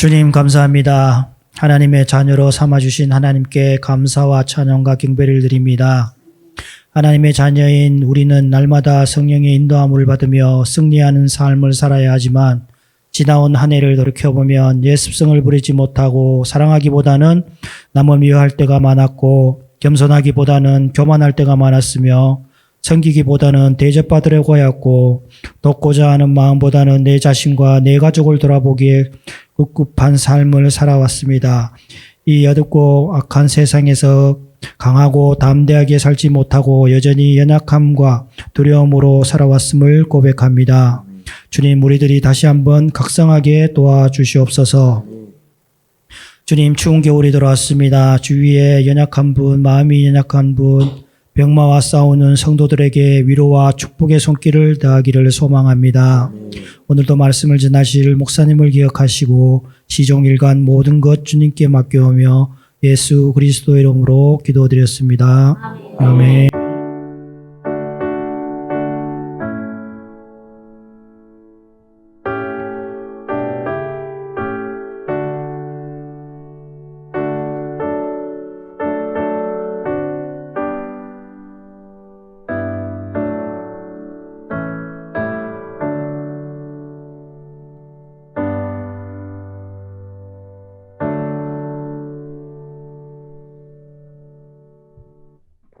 주님 감사합니다. 하나님의 자녀로 삼아주신 하나님께 감사와 찬양과 경배를 드립니다. 하나님의 자녀인 우리는 날마다 성령의 인도함을 받으며 승리하는 삶을 살아야 하지만 지나온 한 해를 돌이켜보면 옛 습성을 부리지 못하고 사랑하기보다는 남을 미워할 때가 많았고 겸손하기보다는 교만할 때가 많았으며 섬기기보다는 대접받으려고 하였고 돕고자 하는 마음보다는 내 자신과 내 가족을 돌아보기에 꿉꿉한 삶을 살아왔습니다. 이 어둡고 악한 세상에서 강하고 담대하게 살지 못하고 여전히 연약함과 두려움으로 살아왔음을 고백합니다. 주님, 우리들이 다시 한번 각성하게 도와주시옵소서. 주님, 추운 겨울이 돌아왔습니다. 주위에 연약한 분, 마음이 연약한 분, 병마와 싸우는 성도들에게 위로와 축복의 손길을 다하기를 소망합니다. 오늘도 말씀을 전하실 목사님을 기억하시고 시종일관 모든 것 주님께 맡겨오며 예수 그리스도 이름으로 기도드렸습니다. 아멘.